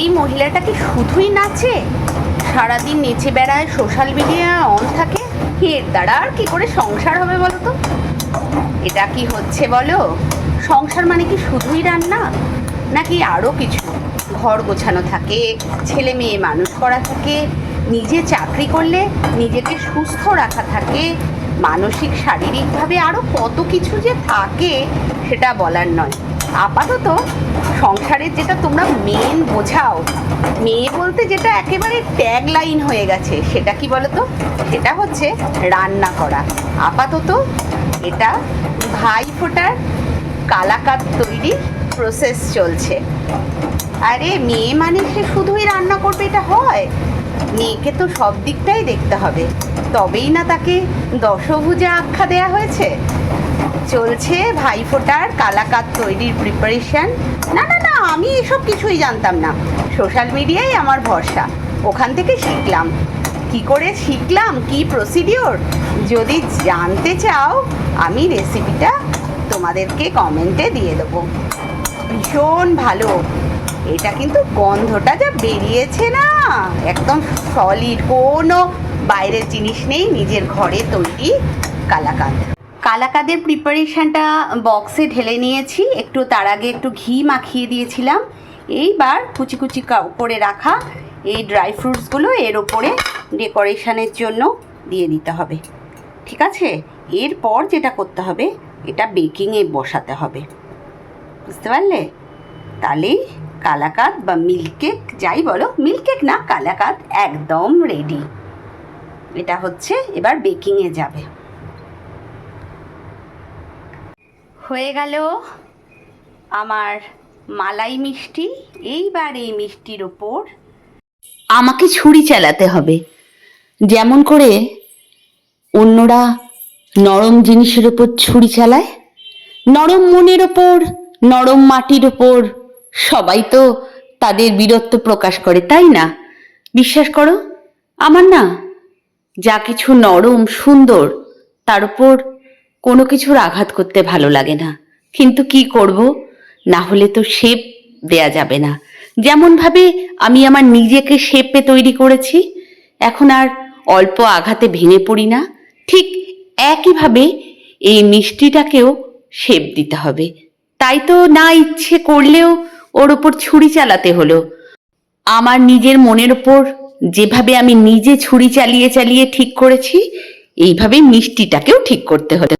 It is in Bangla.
এই মহিলাটা কি শুধুই নাচে? সারাদিন নেচে বেড়ায়, সোশ্যাল মিডিয়া অন থাকে। এর দ্বারা আর কি করে সংসার হবে বলো তো এটা কি হচ্ছে বলো? সংসার মানে কি শুধুই রান্না? নাকি আরও কিছু? ঘর গোছানো থাকে, ছেলে মেয়ে মানুষ করা থাকে, নিজে চাকরি করলে নিজেকে সুস্থ রাখা থাকে, মানসিক, শারীরিকভাবে আরও কত কিছু যে থাকে, সেটা বলার নয়। আপাতত সংসারের যেটা তোমরা মেন বোঝাও, মেয়ে বলতে যেটা একেবারে ট্যাগ লাইন হয়ে গেছে, সেটা কি বলো তো সেটা হচ্ছে রান্না করা। আপাতত এটা ভাই ফোটার কালাকাত তৈরির প্রসেস চলছে। আরে মেয়ে মানে সে শুধুই রান্না করবে, এটা হয়। মেয়েকে তো সব দিকটাই দেখতে হবে। তবেই না তাকে দশভুজা আখ্যা দেয়া হয়েছে? চলছে ভাইফোঁটার কালাকাত তৈরির প্রিপারেশন না না না, আমি এসব কিছুই জানতাম না। সোশ্যাল মিডিয়ায় আমার ভরসা। ওখান থেকে শিখলাম। কি করে শিখলাম? কি প্রসিডিওর যদি জানতে চাও, আমি রেসিপিটা তোমাদেরকে কমেন্টে দিয়ে দেবো। ভীষণ ভালো। এটা কিন্তু গন্ধটা যা বেরিয়েছে না। একদম সলিড কোনো বাইরের জিনিস নেই, নিজের ঘরে তৈরি কালাকাঁদ কালাকাদের প্রিপারেশানটা বক্সে ঢেলে নিয়েছি। একটু তার আগে একটু ঘি মাখিয়ে দিয়েছিলাম। এইবার কুচি কুচি করে রাখা এই ড্রাই ফ্রুটসগুলো এর ওপরে ডেকোরেশনের জন্য দিয়ে দিতে হবে। ঠিক আছে? এরপর যেটা করতে হবে, এটা বেকিংয়ে বসাতে হবে। বুঝতে পারলে? তাহলেই কালাকাত বা মিল্ক কেক যাই বলো মিল্ক কেক না, কালাকাত একদম রেডি এটা হচ্ছে, এবার বেকিংয়ে যাবে। হয়ে গেল আমার মালাই মিষ্টি। এইবার এই মিষ্টির ওপর আমাকে ছুরি চালাতে হবে। যেমন করে অন্যরা নরম জিনিসের ওপর ছুরি চালায়, নরম মনের ওপর, নরম মাটির ওপর। সবাই তো তাদের বীরত্ব প্রকাশ করে, তাই না? বিশ্বাস করো, আমার না যা কিছু নরম, সুন্দর, তার উপর কোনো কিছুর আঘাত করতে ভালো লাগে না। কিন্তু কি করব? না হলে তো শেপ দেয়া যাবে না। যেমনভাবে আমি আমার নিজেকে শেপে তৈরি করেছি, এখন আর অল্প আঘাতে ভেঙে পড়ি না। ঠিক একইভাবে এই মিষ্টিটাকেও শেপ দিতে হবে। তাই তো না ইচ্ছে করলেও ওর ওপর ছুরি চালাতে হলো। আমার নিজের মনের ওপর যেভাবে আমি নিজে ছুরি চালিয়ে চালিয়ে ঠিক করেছি, এইভাবে মিষ্টিটাকেও ঠিক করতে হতো